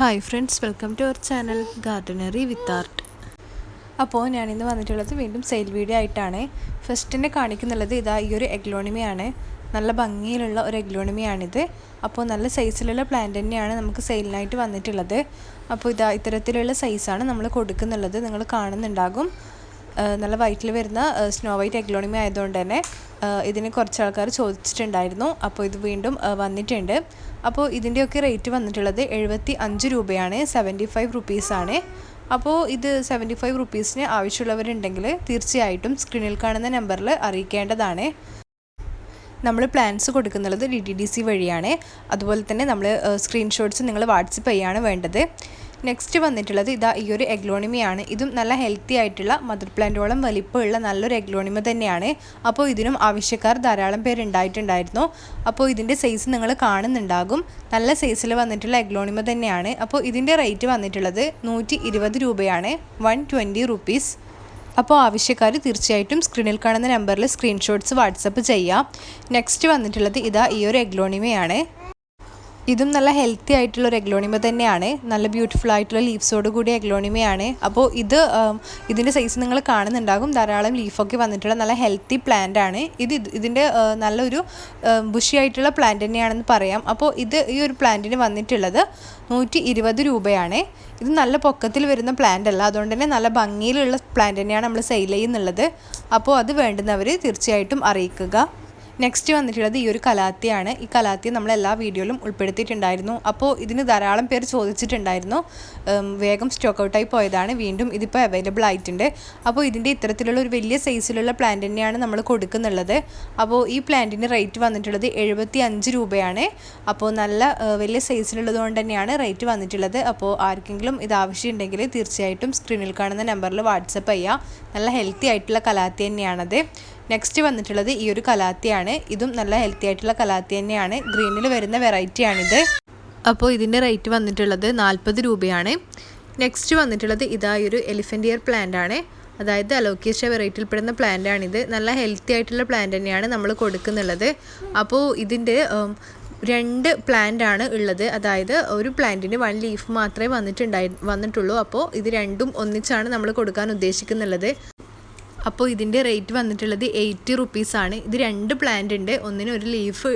Hi friends welcome to our channel gardenery with art അപ്പോൾ ഞാനിന്ന് വന്നിട്ടുള്ളത് വീണ്ടും സെയിൽ വീഡിയോ ആയിട്ടാണ്. ഫസ്റ്റിനെ കാണിക്കുന്നുള്ളത് ഇതാ ഈ ഒരു എഗ്ലോണിമയാണ് നല്ല ഭംഗിയിലുള്ള ഒരു എഗ്ലോണിമയാണിത് അപ്പോൾ നല്ല സൈസിലുള്ള പ്ലാന്റ് തന്നെയാണ് നമുക്ക് സെയിലിനായിട്ട് വന്നിട്ടുള്ളത്. അപ്പോൾ ഇതാ ഇത്തരത്തിലുള്ള സൈസാണ് നമ്മൾ കൊടുക്കുന്നുള്ളത്. നിങ്ങൾ കാണുന്നുണ്ടാകും. നല്ല വൈറ്റിൽ വരുന്ന സ്നോ വൈറ്റ് എഗ്ലോണിമ ആയതുകൊണ്ട് തന്നെ ഇതിന് കുറച്ച് ആൾക്കാർ ചോദിച്ചിട്ടുണ്ടായിരുന്നു. അപ്പോൾ ഇത് വീണ്ടും വന്നിട്ടുണ്ട്. അപ്പോൾ ഇതിന്റെയൊക്കെ റേറ്റ് വന്നിട്ടുള്ളത് എഴുപത്തി അഞ്ച് രൂപയാണ് സെവന്റി ഫൈവ് റുപ്പീസാണ് അപ്പോൾ ഇത് സെവന്റി ഫൈവ് റുപ്പീസിന് ആവശ്യമുള്ളവരുണ്ടെങ്കിൽ തീർച്ചയായിട്ടും സ്ക്രീനിൽ കാണുന്ന നമ്പറിൽ അറിയിക്കേണ്ടതാണ്. നമ്മൾ പ്ലാൻസ് കൊടുക്കുന്നുള്ളത് ഡി ടി ഡി സി വഴിയാണ്. അതുപോലെ തന്നെ നമ്മൾ സ്ക്രീൻഷോട്ട്സ് നിങ്ങൾ വാട്സപ്പ് ചെയ്യാണ് വേണ്ടത്. നെക്സ്റ്റ് വന്നിട്ടുള്ളത് ഇതാ ഈ ഒരു എഗ്ലോണിമയാണ് ഇതും നല്ല ഹെൽത്തി ആയിട്ടുള്ള മദർ പ്ലാന്റോളം വലിപ്പമുള്ള നല്ലൊരു എഗ്ലോണിമ തന്നെയാണ്. അപ്പോൾ ഇതിനും ആവശ്യക്കാർ ധാരാളം പേരുണ്ടായിട്ടുണ്ടായിരുന്നു അപ്പോൾ ഇതിന്റെ സൈസ് നിങ്ങൾ കാണുന്നുണ്ടാകും. നല്ല സൈസിൽ വന്നിട്ടുള്ള എഗ്ലോണിമ തന്നെയാണ്. അപ്പോൾ ഇതിന്റെ റേറ്റ് വന്നിട്ടുള്ളത് നൂറ്റി ഇരുപത് രൂപയാണ്. വൺ ട്വന്റി റുപ്പീസ് അപ്പോൾ ആവശ്യക്കാർ തീർച്ചയായിട്ടും സ്ക്രീനിൽ കാണുന്ന നമ്പറിൽ സ്ക്രീൻഷോട്ട്സ് വാട്സപ്പ് ചെയ്യാം. നെക്സ്റ്റ് വന്നിട്ടുള്ളത് ഇതാ ഈ ഒരു എഗ്ലോണിമയാണ് ഇതും നല്ല ഹെൽത്തി ആയിട്ടുള്ള ഒരു എഗ്ലോണിമ തന്നെയാണ്. നല്ല ബ്യൂട്ടിഫുൾ ആയിട്ടുള്ള ലീവ്സോട് കൂടിയ എഗ്ലോണിമയാണ് അപ്പോൾ ഇത് ഇതിന്റെ സൈസ് നിങ്ങൾ കാണുന്നുണ്ടാകും. ധാരാളം ലീഫൊക്കെ വന്നിട്ടുള്ള നല്ല ഹെൽത്തി പ്ലാന്റ് ആണ്. ഇത് ഇതിന്റെ നല്ലൊരു ബുഷി ആയിട്ടുള്ള പ്ലാന്റ് തന്നെയാണെന്ന് പറയാം. അപ്പോൾ ഇത് ഈ ഒരു പ്ലാന്റിന് വന്നിട്ടുള്ളത് നൂറ്റി ഇരുപത് രൂപയാണ്. ഇത് നല്ല പൊക്കത്തിൽ വരുന്ന പ്ലാന്റ് അല്ല. അതുകൊണ്ട് തന്നെ നല്ല ഭംഗിയിലുള്ള പ്ലാന്റ് തന്നെയാണ് നമ്മൾ സെയിൽ ചെയ്യുന്നുള്ളത്. അപ്പോൾ അത് വേണ്ടുന്നവർ തീർച്ചയായിട്ടും അറിയിക്കുക. നെക്സ്റ്റ് വന്നിട്ടുള്ളത് ഈ ഒരു കലാത്തിയാണ്. ഈ കലാത്തി നമ്മൾ എല്ലാ വീഡിയോയിലും ഉൾപ്പെടുത്തിയിട്ടുണ്ടായിരുന്നു. അപ്പോൾ ഇതിന് ധാരാളം പേര് ചോദിച്ചിട്ടുണ്ടായിരുന്നു. വേഗം സ്റ്റോക്ക് ഔട്ടായി പോയതാണ്. വീണ്ടും ഇതിപ്പോൾ അവൈലബിൾ ആയിട്ടുണ്ട്. അപ്പോൾ ഇതിന്റെ ഇത്തരത്തിലുള്ള ഒരു വലിയ സൈസിലുള്ള പ്ലാന്റ് തന്നെയാണ് നമ്മൾ കൊടുക്കുന്നുള്ളത്. അപ്പോൾ ഈ പ്ലാന്റിന് റേറ്റ് വന്നിട്ടുള്ളത് എഴുപത്തി അഞ്ച് രൂപയാണ്. അപ്പോൾ നല്ല വലിയ സൈസിലുള്ളത് കൊണ്ട് തന്നെയാണ് റേറ്റ് വന്നിട്ടുള്ളത്. അപ്പോൾ ആർക്കെങ്കിലും ഇത് ആവശ്യമുണ്ടെങ്കിൽ തീർച്ചയായിട്ടും സ്ക്രീനിൽ കാണുന്ന നമ്പറിൽ വാട്സപ്പ് ചെയ്യുക നല്ല ഹെൽത്തി ആയിട്ടുള്ള കലാത്തി തന്നെയാണത്. നെക്സ്റ്റ് വന്നിട്ടുള്ളത് ഈ ഒരു കലാത്തിയാണ്. ഇതും നല്ല ഹെൽത്തി ആയിട്ടുള്ള കലാത്തി തന്നെയാണ്. ഗ്രീനിൽ വരുന്ന വെറൈറ്റിയാണിത് അപ്പോൾ ഇതിന്റെ റേറ്റ് വന്നിട്ടുള്ളത് നാൽപ്പത് രൂപയാണ്. നെക്സ്റ്റ് വന്നിട്ടുള്ളത് ഇതാ ഒരു എലിഫന്റ് ഇയർ പ്ലാന്റ് ആണ്. അതായത് അലോക്കേഷ്യ വെറൈറ്റിയിൽപ്പെടുന്ന പ്ലാന്റ് ആണിത്. നല്ല ഹെൽത്തി ആയിട്ടുള്ള പ്ലാന്റ് തന്നെയാണ് നമ്മൾ കൊടുക്കുന്നുള്ളത്. അപ്പോൾ ഇതിന്റെ രണ്ട് പ്ലാന്റ് ആണ് ഉള്ളത്. അതായത് ഒരു പ്ലാന്റിന് വൺ ലീഫ് മാത്രമേ വന്നിട്ടുണ്ടായി വന്നിട്ടുള്ളൂ. അപ്പോൾ ഇത് രണ്ടും ഒന്നിച്ചാണ് നമ്മൾ കൊടുക്കാൻ ഉദ്ദേശിക്കുന്നുള്ളത്. അപ്പോൾ ഇതിന്റെ റേറ്റ് വന്നിട്ടുള്ളത് എയ്റ്റി റുപ്പീസാണ് ഇത് രണ്ട് പ്ലാന്റ് ഉണ്ട്. ഒന്നിന് ഒരു ലീഫ്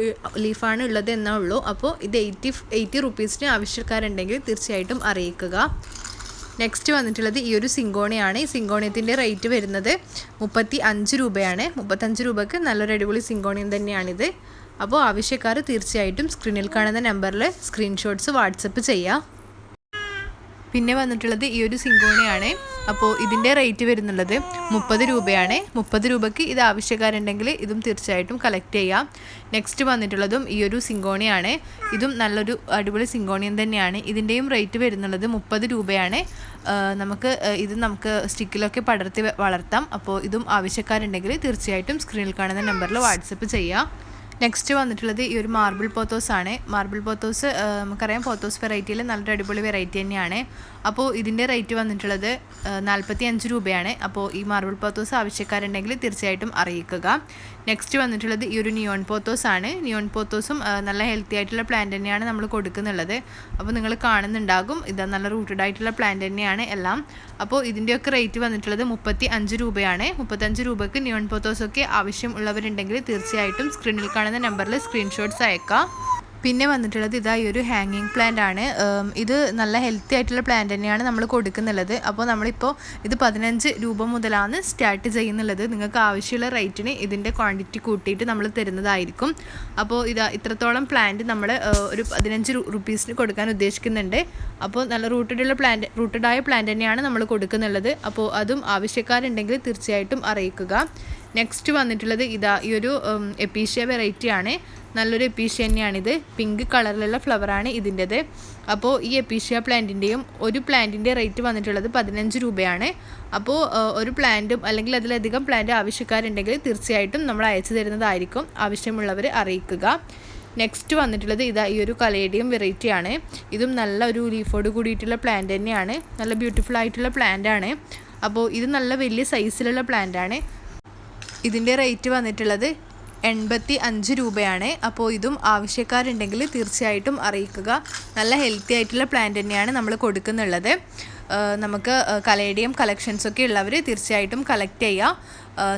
ലീഫാണ് ഉള്ളത് എന്നേ ഉള്ളൂ. അപ്പോൾ ഇത് എയ്റ്റി എയ്റ്റി റുപ്പീസിന് ആവശ്യക്കാരുണ്ടെങ്കിൽ തീർച്ചയായിട്ടും അറിയിക്കുക. നെക്സ്റ്റ് വന്നിട്ടുള്ളത് ഈ ഒരു സിങ്കോണിയാണ്. ഈ സിങ്കോണിയത്തിന്റെ റേറ്റ് വരുന്നത് മുപ്പത്തി അഞ്ച് രൂപയാണ്. മുപ്പത്തഞ്ച് രൂപയ്ക്ക് നല്ലൊരു അടിപൊളി സിങ്കോണിയം തന്നെയാണിത്. അപ്പോൾ ആവശ്യക്കാർ തീർച്ചയായിട്ടും സ്ക്രീനിൽ കാണുന്ന നമ്പറിൽ സ്ക്രീൻഷോട്ട്സ് വാട്സപ്പ് ചെയ്യുക പിന്നെ വന്നിട്ടുള്ളത് ഈ ഒരു സിങ്കോണിയാണ്. അപ്പോൾ ഇതിന്റെ റേറ്റ് വരുന്നുള്ളത് മുപ്പത് രൂപയാണ്. മുപ്പത് രൂപയ്ക്ക് ഇത് ആവശ്യക്കാരുണ്ടെങ്കിൽ ഇതും തീർച്ചയായിട്ടും കളക്ട് ചെയ്യാം. നെക്സ്റ്റ് വന്നിട്ടുള്ളതും ഈ ഒരു സിങ്കോണിയാണ്. ഇതും നല്ലൊരു അടിപൊളി സിങ്കോണിയൻ തന്നെയാണ്. ഇതിന്റെയും റേറ്റ് വരുന്നുള്ളത് മുപ്പത് രൂപയാണ്. നമുക്ക് ഇത് നമുക്ക് സ്റ്റിക്കിലൊക്കെ പടർത്തി വളർത്താം. അപ്പോൾ ഇതും ആവശ്യക്കാരുണ്ടെങ്കിൽ തീർച്ചയായിട്ടും സ്ക്രീനിൽ കാണുന്ന നമ്പറിൽ വാട്സപ്പ് ചെയ്യാം. നെക്സ്റ്റ് വന്നിട്ടുള്ളത് ഈ ഒരു മാർബിൾ പോത്തോസ് ആണ്. മാർബിൾ പോത്തോസ് നമുക്കറിയാം പോത്തോസ് വെറൈറ്റിയിൽ നല്ലൊരു അടിപൊളി വെറൈറ്റി തന്നെയാണ്. അപ്പോൾ ഇതിന്റെ റേറ്റ് വന്നിട്ടുള്ളത് നാൽപ്പത്തി അഞ്ച് രൂപയാണ്. അപ്പോൾ ഈ മാർബിൾ പോത്തോസ് ആവശ്യക്കാരുണ്ടെങ്കിൽ തീർച്ചയായിട്ടും അറിയിക്കുക. നെക്സ്റ്റ് വന്നിട്ടുള്ളത് ഈ ഒരു നിയോൺ പോത്തോസ് ആണ്. നിയോൺ പോത്തോസും നല്ല ഹെൽത്തി ആയിട്ടുള്ള പ്ലാന്റ് തന്നെയാണ് നമ്മൾ കൊടുക്കുന്നുള്ളത്. അപ്പോൾ നിങ്ങൾ കാണുന്നുണ്ടാകും. ഇത് നല്ല റൂട്ടഡ് ആയിട്ടുള്ള പ്ലാന്റ് തന്നെയാണ് എല്ലാം. അപ്പോൾ ഇതിന്റെയൊക്കെ റേറ്റ് വന്നിട്ടുള്ളത് മുപ്പത്തി അഞ്ച് രൂപയാണ്. മുപ്പത്തഞ്ച് രൂപയ്ക്ക് നിയോൺ പോത്തോസൊക്കെ ആവശ്യം ഉള്ളവരുണ്ടെങ്കിൽ തീർച്ചയായിട്ടും സ്ക്രീനിൽ കാണുന്ന നമ്പറിൽ സ്ക്രീൻഷോട്ട്സ് അയക്കാം. പിന്നെ വന്നിട്ടുള്ളത് ഇതാ ഈ ഒരു ഹാങ്ങിങ് പ്ലാന്റ് ആണ്. ഇത് നല്ല ഹെൽത്തി ആയിട്ടുള്ള പ്ലാന്റ് തന്നെയാണ് നമ്മൾ കൊടുക്കുന്നുള്ളത്. അപ്പോൾ നമ്മളിപ്പോൾ ഇത് പതിനഞ്ച് രൂപ മുതലാണ് സ്റ്റാർട്ട് ചെയ്യുന്നുള്ളത്. നിങ്ങൾക്ക് ആവശ്യമുള്ള റേറ്റിന് ഇതിന്റെ ക്വാണ്ടിറ്റി കൂട്ടിയിട്ട് നമ്മൾ തരുന്നതായിരിക്കും. അപ്പോൾ ഇതാ ഇത്രത്തോളം പ്ലാന്റ് നമ്മൾ ഒരു പതിനഞ്ച് റുപ്പീസിന് കൊടുക്കാൻ ഉദ്ദേശിക്കുന്നുണ്ട്. അപ്പോൾ നല്ല റൂട്ടഡുള്ള പ്ലാന്റ് റൂട്ടഡായ പ്ലാന്റ് തന്നെയാണ് നമ്മൾ കൊടുക്കുന്നുള്ളത്. അപ്പോൾ അതും ആവശ്യക്കാരുണ്ടെങ്കിൽ തീർച്ചയായിട്ടും അറിയിക്കുക. നെക്സ്റ്റ് വന്നിട്ടുള്ളത് ഇതാ ഈ ഒരു എപ്പീഷ്യ വെറൈറ്റി ആണ്. നല്ലൊരു എപ്പീഷ്യ തന്നെയാണിത്. പിങ്ക് കളറിലുള്ള ഫ്ലവറാണ് ഇതിന്റെത്. അപ്പോൾ ഈ എപ്പീഷ്യ പ്ലാന്റിന്റെയും ഒരു പ്ലാന്റിന്റെ റേറ്റ് വന്നിട്ടുള്ളത് പതിനഞ്ച് രൂപയാണ്. അപ്പോൾ ഒരു പ്ലാന്റും അല്ലെങ്കിൽ അതിലധികം പ്ലാന്റ് ആവശ്യക്കാരുണ്ടെങ്കിൽ തീർച്ചയായിട്ടും നമ്മൾ അയച്ചു തരുന്നതായിരിക്കും. ആവശ്യമുള്ളവർ അറിയിക്കുക. നെക്സ്റ്റ് വന്നിട്ടുള്ളത് ഇതാ ഈ ഒരു കലേഡിയം വെറൈറ്റിയാണ് ഇതും നല്ല ഒരു ലീഫോട് കൂടിയിട്ടുള്ള പ്ലാന്റ് തന്നെയാണ്. നല്ല ബ്യൂട്ടിഫുൾ ആയിട്ടുള്ള പ്ലാന്റ് ആണ്. അപ്പോൾ ഇത് നല്ല വലിയ സൈസിലുള്ള പ്ലാന്റ് ആണ്. ഇതിന്റെ റേറ്റ് വന്നിട്ടുള്ളത് എൺപത്തി അഞ്ച് രൂപയാണ്. അപ്പോൾ ഇതും ആവശ്യക്കാരുണ്ടെങ്കിൽ തീർച്ചയായിട്ടും അറിയിക്കുക. നല്ല ഹെൽത്തി ആയിട്ടുള്ള പ്ലാന്റ് തന്നെയാണ് നമ്മൾ കൊടുക്കുന്നുള്ളത്. നമുക്ക് കലേഡിയം കളക്ഷൻസൊക്കെ ഉള്ളവർ തീർച്ചയായിട്ടും കളക്ട് ചെയ്യുക.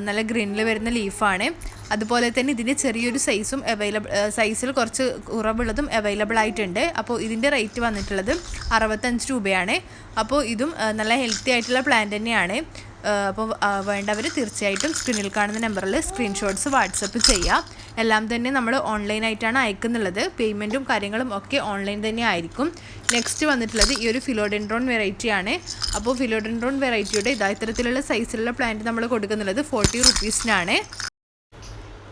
നല്ല ഗ്രീനിൽ വരുന്ന ലീഫാണ് അതുപോലെ തന്നെ ഇതിന്റെ ചെറിയൊരു സൈസും അവൈലബിൾ സൈസിൽ കുറച്ച് കുറവുള്ളതും അവൈലബിൾ ആയിട്ടുണ്ട്. അപ്പോൾ ഇതിന്റെ റേറ്റ് വന്നിട്ടുള്ളത് അറുപത്തഞ്ച് രൂപയാണ്. അപ്പോൾ ഇതും നല്ല ഹെൽത്തി ആയിട്ടുള്ള പ്ലാന്റ് തന്നെയാണ്. അപ്പോൾ വേണ്ടവർ തീർച്ചയായിട്ടും സ്ക്രീനിൽ കാണുന്ന നമ്പറിൽ സ്ക്രീൻഷോട്ട്സ് വാട്സപ്പ് ചെയ്യാം. എല്ലാം തന്നെ നമ്മൾ ഓൺലൈനായിട്ടാണ് അയക്കുന്നുള്ളത്. പേയ്മെന്റും കാര്യങ്ങളും ഒക്കെ ഓൺലൈൻ തന്നെ ആയിരിക്കും. നെക്സ്റ്റ് വന്നിട്ടുള്ളത് ഈ ഒരു ഫിലോഡെൻഡ്രോൺ വെറൈറ്റിയാണ് അപ്പോൾ ഫിലോഡെൻഡ്രോൺ വെറൈറ്റിയുടെ ഇതാ ഇത്തരത്തിലുള്ള സൈസിലുള്ള പ്ലാന്റ് നമ്മൾ കൊടുക്കുന്നുള്ളത് ഫോർട്ടി റുപ്പീസിനാണ്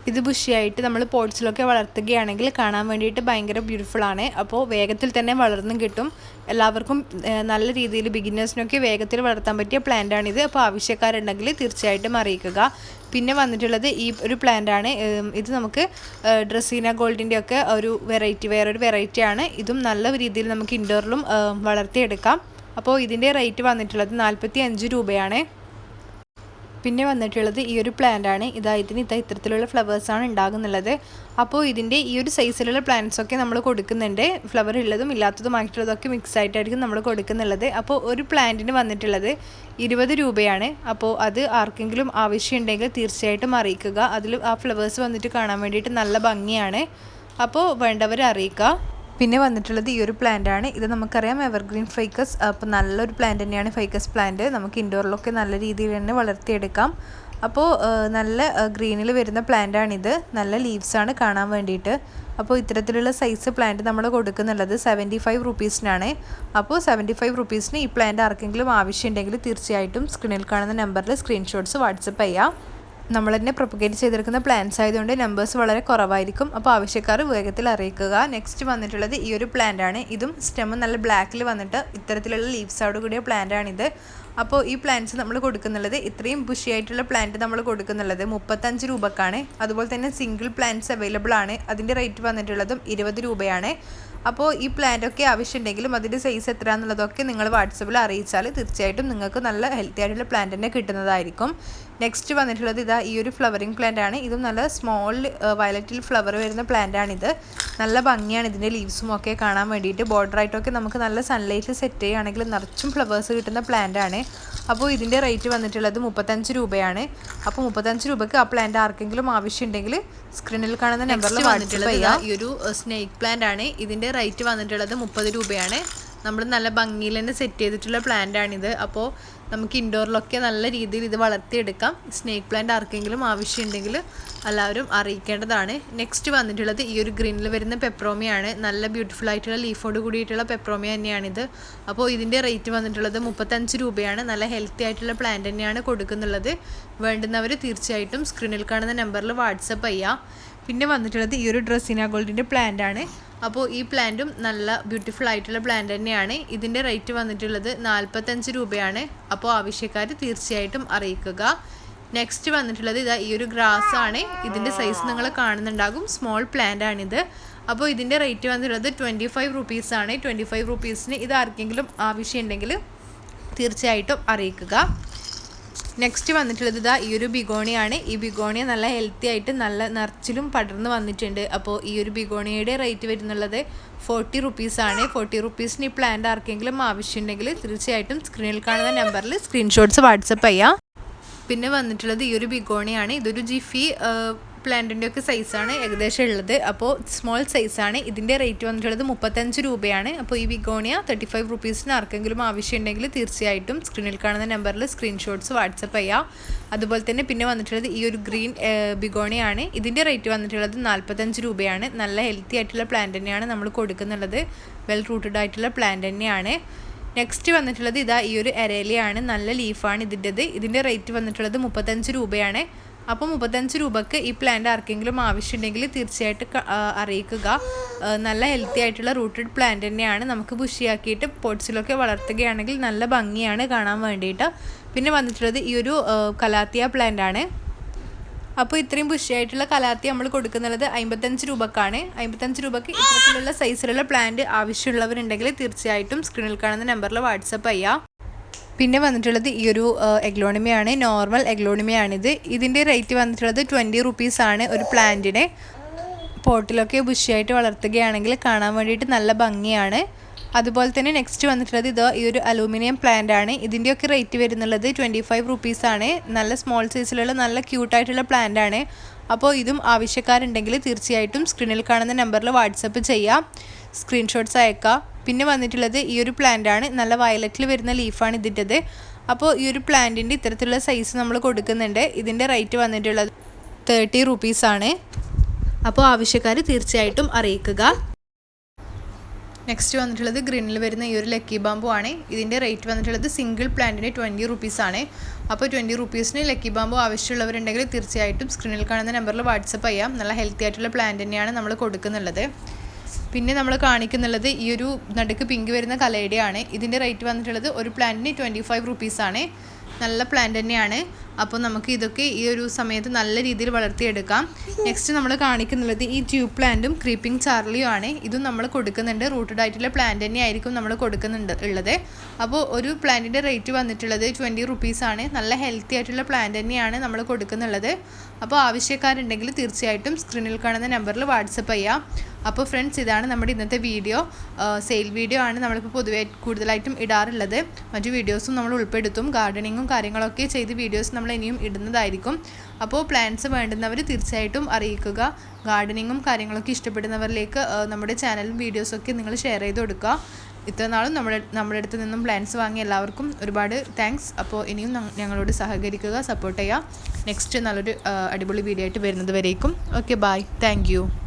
ഇത് ബുഷിയായിട്ട് നമ്മൾ പോട്ട്സിലൊക്കെ വളർത്തുകയാണെങ്കിൽ കാണാൻ വേണ്ടിയിട്ട് ഭയങ്കര ബ്യൂട്ടിഫുൾ ആണ്. അപ്പോൾ വേഗത്തിൽ തന്നെ വളർന്നും കിട്ടും. എല്ലാവർക്കും നല്ല രീതിയിൽ ബിഗിനേഴ്സിനൊക്കെ വേഗത്തിൽ വളർത്താൻ പറ്റിയ പ്ലാന്റ് ആണിത്. അപ്പോൾ ആവശ്യക്കാരുണ്ടെങ്കിൽ തീർച്ചയായിട്ടും അറിയിക്കുക. പിന്നെ വന്നിട്ടുള്ളത് ഈ ഒരു പ്ലാന്റ് ആണ്. ഇത് നമുക്ക് ഡ്രസ്സീന ഗോൾഡിന്റെ ഒക്കെ ഒരു വെറൈറ്റി വേറൊരു വെറൈറ്റി ആണ്. ഇതും നല്ല രീതിയിൽ നമുക്ക് ഇൻഡോറിലും വളർത്തിയെടുക്കാം. അപ്പോൾ ഇതിന്റെ റേറ്റ് വന്നിട്ടുള്ളത് നാൽപ്പത്തി അഞ്ച് രൂപയാണ്. പിന്നെ വന്നിട്ടുള്ളത് ഈ ഒരു പ്ലാന്റ് ആണ്. ഇതാ ഇതിന് ഇതാ ഇത്തരത്തിലുള്ള ഫ്ലവേഴ്സ് ആണ് ഉണ്ടാകുന്നുള്ളത്. അപ്പോൾ ഇതിന്റെ ഈ ഒരു സൈസിലുള്ള പ്ലാന്റ്സ് ഒക്കെ നമ്മൾ കൊടുക്കുന്നുണ്ട്. ഫ്ലവർ ഉള്ളതും ഇല്ലാത്തതുമായിട്ടുള്ളതൊക്കെ മിക്സ് ആയിട്ടായിരിക്കും നമ്മൾ കൊടുക്കുന്നുള്ളത്. അപ്പോൾ ഒരു പ്ലാന്റിന് വന്നിട്ടുള്ളത് ഇരുപത് രൂപയാണ്. അപ്പോൾ അത് ആർക്കെങ്കിലും ആവശ്യമുണ്ടെങ്കിൽ തീർച്ചയായിട്ടും അറിയിക്കുക. അതിൽ ആ ഫ്ലവേഴ്സ് വന്നിട്ട് കാണാൻ വേണ്ടിയിട്ട് നല്ല ഭംഗിയാണ്. അപ്പോൾ വേണ്ടവർ അറിയിക്കുക. പിന്നെ വന്നിട്ടുള്ളത് ഈ ഒരു പ്ലാന്റ് ആണ്. ഇത് നമുക്കറിയാം എവർഗ്രീൻ ഫൈക്കസ് അപ്പോൾ നല്ലൊരു പ്ലാന്റ് തന്നെയാണ് ഫൈക്കസ് പ്ലാന്റ് നമുക്ക് ഇൻഡോറിലൊക്കെ നല്ല രീതിയിൽ തന്നെ വളർത്തിയെടുക്കാം. അപ്പോൾ നല്ല ഗ്രീനിൽ വരുന്ന പ്ലാന്റ് ആണിത് നല്ല ലീവ്സ് ആണ് കാണാൻ വേണ്ടിയിട്ട്. അപ്പോൾ ഇത്തരത്തിലുള്ള സൈസ് പ്ലാന്റ് നമ്മൾ കൊടുക്കുന്നുള്ളത് സെവന്റി ഫൈവ് റുപ്പീസിനാണ് അപ്പോൾ സെവന്റി ഫൈവ് റുപ്പീസിന് ഈ പ്ലാന്റ് ആർക്കെങ്കിലും ആവശ്യമുണ്ടെങ്കിൽ തീർച്ചയായിട്ടും സ്ക്രീനിൽ കാണുന്ന നമ്പറിൽ സ്ക്രീൻഷോട്ട്സ് വാട്സപ്പ് ചെയ്യാം. നമ്മൾ തന്നെ പ്രൊപ്പഗേറ്റ് ചെയ്തെടുക്കുന്ന പ്ലാന്റ്സ് ആയതുകൊണ്ട് നമ്പേഴ്സ് വളരെ കുറവായിരിക്കും. അപ്പോൾ ആവശ്യക്കാർ വേഗത്തിൽ അറിയിക്കുക. നെക്സ്റ്റ് വന്നിട്ടുള്ളത് ഈ ഒരു പ്ലാന്റ് ആണ്. ഇതും സ്റ്റെം നല്ല ബ്ലാക്കിൽ വന്നിട്ട് ഇത്തരത്തിലുള്ള ലീവ്സോട് കൂടിയ പ്ലാന്റ് ആണിത്. അപ്പോൾ ഈ പ്ലാന്റ്സ് നമ്മൾ കൊടുക്കുന്നുള്ളത് ഇത്രയും ബുഷി ആയിട്ടുള്ള പ്ലാന്റ് നമ്മൾ കൊടുക്കുന്നുള്ളത് മുപ്പത്തഞ്ച് രൂപക്കാണ്. അതുപോലെ തന്നെ സിംഗിൾ പ്ലാന്റ്സ് അവൈലബിൾ ആണ്. അതിന്റെ റേറ്റ് വന്നിട്ടുള്ളതും ഇരുപത് രൂപയാണ്. അപ്പോൾ ഈ പ്ലാന്റ് ഒക്കെ ആവശ്യമുണ്ടെങ്കിലും അതിന്റെ സൈസ് എത്ര എന്നുള്ളതൊക്കെ നിങ്ങൾ വാട്സപ്പിൽ അറിയിച്ചാൽ തീർച്ചയായിട്ടും നിങ്ങൾക്ക് നല്ല ഹെൽത്തി ആയിട്ടുള്ള പ്ലാന്റ് തന്നെ കിട്ടുന്നതായിരിക്കും. നെക്സ്റ്റ് വന്നിട്ടുള്ളത് ഇതാ ഈ ഒരു ഫ്ലവറിങ് പ്ലാന്റ് ആണ്. ഇതും നല്ല സ്മോൾ വയലറ്റിൽ ഫ്ലവർ വരുന്ന പ്ലാന്റ് ആണിത്. നല്ല ഭംഗിയാണ് ഇതിന്റെ ലീവ്സും ഒക്കെ കാണാൻ വേണ്ടിയിട്ട്. ബോർഡർ ആയിട്ടൊക്കെ നമുക്ക് നല്ല സൺലൈറ്റ് സെറ്റ് ചെയ്യുകയാണെങ്കിൽ നിറച്ചും ഫ്ലവേഴ്സ് കിട്ടുന്ന പ്ലാന്റ് ആണ്. അപ്പോൾ ഇതിന്റെ റേറ്റ് വന്നിട്ടുള്ളത് മുപ്പത്തഞ്ച് രൂപയാണ്. അപ്പോൾ മുപ്പത്തഞ്ച് രൂപയ്ക്ക് ആ പ്ലാന്റ് ആർക്കെങ്കിലും ആവശ്യമുണ്ടെങ്കിൽ സ്ക്രീനിൽ കാണുന്ന നമ്പറിൽ വന്നിട്ടുള്ളത് ഈ ഒരു സ്നേക്ക് പ്ലാന്റ് ആണ്. ഇതിന്റെ റേറ്റ് വന്നിട്ടുള്ളത് മുപ്പത് രൂപയാണ്. നമ്മൾ നല്ല ഭംഗിയിൽ തന്നെ സെറ്റ് ചെയ്തിട്ടുള്ള പ്ലാന്റ് ആണിത്. അപ്പോൾ നമുക്ക് ഇൻഡോറിലൊക്കെ നല്ല രീതിയിൽ ഇത് വളർത്തിയെടുക്കാം. സ്നേക്ക് പ്ലാന്റ് ആർക്കെങ്കിലും ആവശ്യമുണ്ടെങ്കിൽ എല്ലാവരും അറിയിക്കേണ്ടതാണ്. നെക്സ്റ്റ് വന്നിട്ടുള്ളത് ഈ ഒരു ഗ്രീനിൽ വരുന്ന പെപ്രോമിയാണ് നല്ല ബ്യൂട്ടിഫുൾ ആയിട്ടുള്ള ലീഫോട് കൂടിയിട്ടുള്ള പെപ്രോമിയ തന്നെയാണിത്. അപ്പോൾ ഇതിന്റെ റേറ്റ് വന്നിട്ടുള്ളത് മുപ്പത്തഞ്ച് രൂപയാണ്. നല്ല ഹെൽത്തി ആയിട്ടുള്ള പ്ലാന്റ് തന്നെയാണ് കൊടുക്കുന്നുള്ളത്. വേണ്ടുന്നവർ തീർച്ചയായിട്ടും സ്ക്രീനിൽ കാണുന്ന നമ്പറിൽ വാട്സപ്പ് ചെയ്യുക പിന്നെ വന്നിട്ടുള്ളത് ഈ ഒരു ഡ്രസ്സിന ഗോൾഡിന്റെ ആണ്. അപ്പോൾ ഈ പ്ലാന്റും നല്ല ബ്യൂട്ടിഫുൾ ആയിട്ടുള്ള പ്ലാന്റ് തന്നെയാണ്. ഇതിന്റെ റേറ്റ് വന്നിട്ടുള്ളത് നാൽപ്പത്തഞ്ച് രൂപയാണ്. അപ്പോൾ ആവശ്യക്കാർ തീർച്ചയായിട്ടും അറിയിക്കുക. നെക്സ്റ്റ് വന്നിട്ടുള്ളത് ഇതാ ഈ ഒരു ഗ്രാസ് ആണ്. ഇതിന്റെ സൈസ് നിങ്ങൾ കാണുന്നുണ്ടാകും. സ്മോൾ പ്ലാന്റ് ആണിത്. അപ്പോൾ ഇതിന്റെ റേറ്റ് വന്നിട്ടുള്ളത് ട്വന്റി ഫൈവ് റുപ്പീസ് ആണ്. ട്വന്റി ഫൈവ് റുപ്പീസിന് ഇത് ആർക്കെങ്കിലും ആവശ്യമുണ്ടെങ്കിൽ തീർച്ചയായിട്ടും അറിയിക്കുക. നെക്സ്റ്റ് വന്നിട്ടുള്ളത് ഇതാ ഈ ഒരു ബിഗോണിയാണ്. ഈ ബിഗോണിയ നല്ല ഹെൽത്തി ആയിട്ട് നല്ല നിറച്ചിലും പടർന്ന് വന്നിട്ടുണ്ട്. അപ്പോൾ ഈ ഒരു ബിഗോണിയയുടെ റേറ്റ് വരുന്നുള്ളത് ഫോർട്ടി റുപ്പീസാണ് ഫോർട്ടി റുപ്പീസിന് ഈ പ്ലാന്റ് ആർക്കെങ്കിലും ആവശ്യമുണ്ടെങ്കിൽ തീർച്ചയായിട്ടും സ്ക്രീനിൽ കാണുന്ന നമ്പറിൽ സ്ക്രീൻഷോട്ട്സ് വാട്സപ്പ് ചെയ്യാം. പിന്നെ വന്നിട്ടുള്ളത് ഈ ഒരു ബിഗോണിയാണ്. ഇതൊരു ജിഫി പ്ലാന്റിന്റെ ഒക്കെ സൈസാണ് ഏകദേശം ഉള്ളത്. അപ്പോൾ സ്മോൾ സൈസാണ് ഇതിന്റെ റേറ്റ് വന്നിട്ടുള്ളത് മുപ്പത്തഞ്ച് രൂപയാണ്. അപ്പോൾ ഈ വിഗോണിയ തേർട്ടി ഫൈവ് റുപ്പീസിന് ആർക്കെങ്കിലും ആവശ്യമുണ്ടെങ്കിൽ തീർച്ചയായിട്ടും സ്ക്രീനിൽ കാണുന്ന നമ്പറിൽ സ്ക്രീൻഷോട്ട്സ് വാട്സപ്പ് ചെയ്യാം. അതുപോലെ തന്നെ പിന്നെ വന്നിട്ടുള്ളത് ഈ ഒരു ഗ്രീൻ ബിഗോണിയാണ് ഇതിന്റെ റേറ്റ് വന്നിട്ടുള്ളത് നാൽപ്പത്തഞ്ച് രൂപയാണ്. നല്ല ഹെൽത്തി ആയിട്ടുള്ള പ്ലാന്റ് തന്നെയാണ് നമ്മൾ കൊടുക്കുന്നുള്ളത്. വെൽ റൂട്ടഡ് ആയിട്ടുള്ള പ്ലാന്റ് തന്നെയാണ്. നെക്സ്റ്റ് വന്നിട്ടുള്ളത് ഇതാ ഈ ഒരു എരേലിയാണ് നല്ല ലീഫാണ് ഇതിന്റെത്. ഇതിന്റെ റേറ്റ് വന്നിട്ടുള്ളത് മുപ്പത്തഞ്ച് രൂപയാണ്. അപ്പോൾ മുപ്പത്തഞ്ച് രൂപക്ക് ഈ പ്ലാന്റ് ആർക്കെങ്കിലും ആവശ്യമുണ്ടെങ്കിൽ തീർച്ചയായിട്ടും അറിയിക്കുക. നല്ല ഹെൽത്തി ആയിട്ടുള്ള റൂട്ടഡ് പ്ലാന്റ് തന്നെയാണ് നമുക്ക് ബുഷിയാക്കിയിട്ട് പോട്ട്സിലൊക്കെ വളർത്തുകയാണെങ്കിൽ നല്ല ഭംഗിയാണ് കാണാൻ വേണ്ടിയിട്ട്. പിന്നെ വന്നിട്ടുള്ളത് ഈ ഒരു കലാത്തിയ പ്ലാന്റ് ആണ്. അപ്പോൾ ഇത്രയും ബുഷിയായിട്ടുള്ള കലാത്തി നമ്മൾ കൊടുക്കുന്നുള്ളത് അമ്പത്തഞ്ച് രൂപക്കാണ്. അമ്പത്തഞ്ച് രൂപക്ക് ഇത്തരത്തിലുള്ള സൈസിലുള്ള പ്ലാന്റ് ആവശ്യമുള്ളവരുണ്ടെങ്കിൽ തീർച്ചയായിട്ടും സ്ക്രീനിൽ കാണുന്ന നമ്പറിൽ വാട്സപ്പ് ചെയ്യാം. പിന്നെ വന്നിട്ടുള്ളത് ഈ ഒരു എഗ്ലോണിമയാണ്. നോർമൽ എഗ്ലോണിമയാണിത്. ഇതിന്റെ റേറ്റ് വന്നിട്ടുള്ളത് ട്വന്റി റുപ്പീസാണ് ഒരു പ്ലാന്റിനെ പോട്ടിലൊക്കെ ബുഷിയായിട്ട് വളർത്തുകയാണെങ്കിൽ കാണാൻ വേണ്ടിയിട്ട് നല്ല ഭംഗിയാണ്. അതുപോലെ തന്നെ നെക്സ്റ്റ് വന്നിട്ടുള്ളത് ഇതോ ഈ ഒരു അലൂമിനിയം പ്ലാന്റ് ആണ് ഇതിന്റെയൊക്കെ റേറ്റ് വരുന്നുള്ളത് ട്വന്റി ഫൈവ് റുപ്പീസാണ് നല്ല സ്മോൾ സൈസിലുള്ള നല്ല ക്യൂട്ടായിട്ടുള്ള പ്ലാന്റ് ആണ് അപ്പോൾ ഇതും ആവശ്യക്കാരുണ്ടെങ്കിൽ തീർച്ചയായിട്ടും സ്ക്രീനിൽ കാണുന്ന നമ്പറിൽ വാട്സപ്പ് ചെയ്യാം. സ്ക്രീൻഷോട്ട്സ് അയക്കാം. പിന്നെ വന്നിട്ടുള്ളത് ഈ ഒരു പ്ലാന്റ് ആണ്. നല്ല വയലറ്റിൽ വരുന്ന ലീഫാണ് ഇതിന്റെത്. അപ്പോൾ ഈ ഒരു പ്ലാന്റിന്റെ ഇത്തരത്തിലുള്ള സൈസ് നമ്മൾ കൊടുക്കുന്നുണ്ട്. ഇതിന്റെ റേറ്റ് വന്നിട്ടുള്ളത് തേർട്ടി റുപ്പീസാണ് അപ്പോൾ ആവശ്യക്കാർ തീർച്ചയായിട്ടും അറിയിക്കുക. നെക്സ്റ്റ് വന്നിട്ടുള്ളത് ഗ്രീനിൽ വരുന്ന ഈ ഒരു ലക്കി ബാമ്പു ആണ്. ഇതിന്റെ റേറ്റ് വന്നിട്ടുള്ളത് സിംഗിൾ പ്ലാന്റിന് ട്വന്റി റുപ്പീസാണ് അപ്പോൾ ട്വന്റി റുപ്പീസിന് ലക്കി ബാമ്പു ആവശ്യമുള്ളവരുണ്ടെങ്കിൽ തീർച്ചയായിട്ടും സ്ക്രീനിൽ കാണുന്ന നമ്പറിൽ വാട്സപ്പ് ചെയ്യാം. നല്ല ഹെൽത്തി ആയിട്ടുള്ള പ്ലാന്റ് തന്നെയാണ് നമ്മൾ കൊടുക്കുന്നുള്ളത്. പിന്നെ നമ്മൾ കാണിക്കുന്നുള്ളത് ഈ ഒരു നടുക്ക് പിങ്ക് വരുന്ന കലയുടെയാണ്. ഇതിന്റെ റേറ്റ് വന്നിട്ടുള്ളത് ഒരു പ്ലാന്റിന് ട്വന്റി ഫൈവ് റുപ്പീസാണ് നല്ല പ്ലാന്റ് തന്നെയാണ്. അപ്പോൾ നമുക്ക് ഇതൊക്കെ ഈ ഒരു സമയത്ത് നല്ല രീതിയിൽ വളർത്തിയെടുക്കാം. നെക്സ്റ്റ് നമ്മൾ കാണിക്കുന്നുള്ളത് ഈ ട്യൂബ് പ്ലാന്റും ക്രീപ്പിംഗ് ചാർലിയും ആണ്. ഇതും നമ്മൾ കൊടുക്കുന്നുണ്ട്. റൂട്ടഡ് ആയിട്ടുള്ള പ്ലാന്റ് തന്നെ ആയിരിക്കും നമ്മൾ കൊടുക്കുന്നുണ്ട് ഉള്ളത്. അപ്പോൾ ഒരു പ്ലാന്റിന്റെ റേറ്റ് വന്നിട്ടുള്ളത് ട്വന്റി റുപ്പീസാണ് നല്ല ഹെൽത്തി ആയിട്ടുള്ള പ്ലാന്റ് തന്നെയാണ് നമ്മൾ കൊടുക്കുന്നുള്ളത്. അപ്പോൾ ആവശ്യക്കാരുണ്ടെങ്കിൽ തീർച്ചയായിട്ടും സ്ക്രീനിൽ കാണുന്ന നമ്പറിൽ വാട്സപ്പ് ചെയ്യാം. അപ്പോൾ ഫ്രണ്ട്സ് ഇതാണ് നമ്മുടെ ഇന്നത്തെ വീഡിയോ സെയിൽ വീഡിയോ ആണ് നമ്മളിപ്പോൾ പൊതുവെ കൂടുതലായിട്ടും ഇടാറുള്ളത്. മറ്റു വീഡിയോസും നമ്മൾ ഉൾപ്പെടുത്തും. ഗാർഡനിങ്ങും കാര്യങ്ങളൊക്കെ ചെയ്ത് വീഡിയോസ് നമ്മൾ ഇനിയും ഇടുന്നതായിരിക്കും. അപ്പോൾ പ്ലാന്റ്സ് വേണ്ടുന്നവർ തീർച്ചയായിട്ടും അറിയിക്കുക. ഗാർഡനിങ്ങും കാര്യങ്ങളൊക്കെ ഇഷ്ടപ്പെടുന്നവരിലേക്ക് നമ്മുടെ ചാനലും വീഡിയോസൊക്കെ നിങ്ങൾ ഷെയർ ചെയ്ത് കൊടുക്കുക. ഇത്ര നാളും നമ്മുടെ നമ്മുടെ അടുത്ത് നിന്നും പ്ലാൻസ് വാങ്ങിയ എല്ലാവർക്കും ഒരുപാട് താങ്ക്സ് അപ്പോൾ ഇനിയും ഞങ്ങളോട് സഹകരിക്കുക സപ്പോർട്ട് ചെയ്യുക. നെക്സ്റ്റ് നല്ലൊരു അടിപൊളി വീഡിയോ ആയിട്ട് വരുന്നത് വരേക്കും. Okay bye thank